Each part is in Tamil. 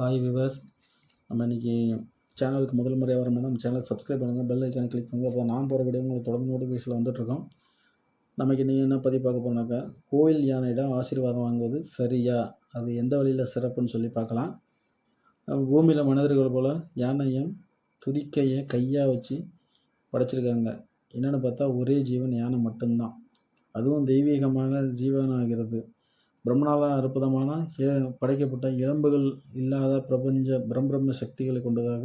ஹாய் விவர்ஸ் நம்ம இன்றைக்கி சேனலுக்கு முதல் முறையாக வரணும்னா நம்ம சேனலை சப்ஸ்கிரைப் பண்ணுங்கள் பெல் ஐக்கானை கிளிக் பண்ணுங்கள் அப்போ நான் போகிற வீடியோ உங்களுக்கு தொடர்ந்து நோட்டிஃபிகேஷனில் வந்துட்டுருக்கோம். நமக்கு நீ என்ன பதிவு பார்க்க போனாக்கா கோயில் யானையிடம் ஆசீர்வாதம் வாங்குவது சரியா? அது எந்த வழியில் சிறப்புன்னு சொல்லி பார்க்கலாம். பூமியில் மனிதர்கள் போல் யானையும் துதிக்கையை கையாக வச்சு படைச்சிருக்காங்க. என்னென்னு பார்த்தா ஒரே ஜீவன் யானை மட்டும்தான். அதுவும் தெய்வீகமாக ஜீவனாகிறது. பிரம்மனால அற்புதமான படைக்கப்பட்ட எலும்புகள் இல்லாத பிரபஞ்ச பிரம்பிரம்ம சக்திகளை கொண்டதாக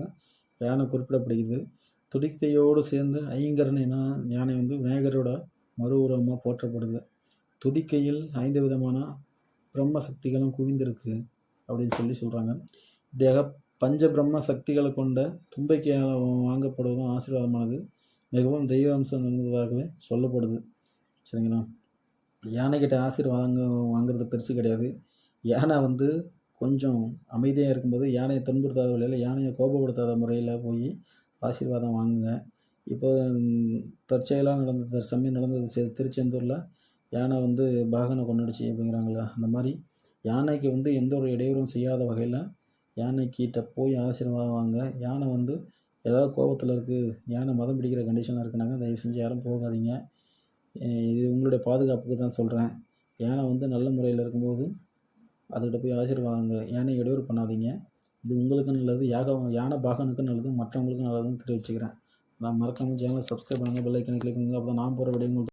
யானை குறிப்பிடப்படுகிறது. துதிக்கையோடு சேர்ந்து ஐங்கரனைனா யானை வந்து விநாயகரோட மறு உருவமாக போற்றப்படுது. துதிக்கையில் ஐந்து விதமான பிரம்ம சக்திகளும் குவிந்திருக்கு அப்படின்னு சொல்லி சொல்கிறாங்க இப்படியாக பஞ்ச பிரம்ம சக்திகளை கொண்ட தும்பிக்கையால் வாங்கப்படுவதும் ஆசீர்வாதமானது மிகவும் தெய்வ அம்சம் இருந்ததாகவே சொல்லப்படுது. சரிங்களா? யானைக்கிட்ட ஆசீர்வாதம் வாங்குறது பெருசு கிடையாது. யானை வந்து கொஞ்சம் அமைதியாக இருக்கும்போது யானையை துன்புறுத்தாத வழியில் யானையை கோபப்படுத்தாத முறையில் போய் ஆசீர்வாதம் வாங்குங்க. இப்போ தற்செயலாக நடந்த சமயம் நடந்தது திருச்செந்தூரில் யானை வந்து பாகனை கொண்டுடுச்சு அப்படிங்கிறாங்களா அந்த மாதிரி யானைக்கு வந்து எந்த ஒரு இடையூறும் செய்யாத வகையில் யானைக்கிட்ட போய் ஆசீர்வாதம் வாங்க. யானை வந்து ஏதாவது கோபத்தில் இருக்குது யானை மதம் பிடிக்கிற கண்டிஷனாக இருக்குனாங்க தயவு செஞ்சு யாரும் போகாதீங்க. இது உங்களுடைய பாதுகாப்புக்கு தான் சொல்கிறேன் யானை வந்து நல்ல முறையில் இருக்கும்போது அதுக்கிட்ட போய் ஆசீர்வாதங்க. யானை இடையூறு பண்ணாதீங்க. இது உங்களுக்கும் நல்லது யாக யானை பாகனுக்கும் நல்லது மற்றவங்களுக்கும் நல்லதுன்னு தெரிவிச்சுக்கிறேன். நான் மறக்காமல் சேனலை சப்ஸ்கிரைப் பண்ணுங்கள் பெல் ஐக்கனை கிளிக் பண்ணுங்கள் அப்போ தான் நான் போகிற வீடியோ உங்களுக்கு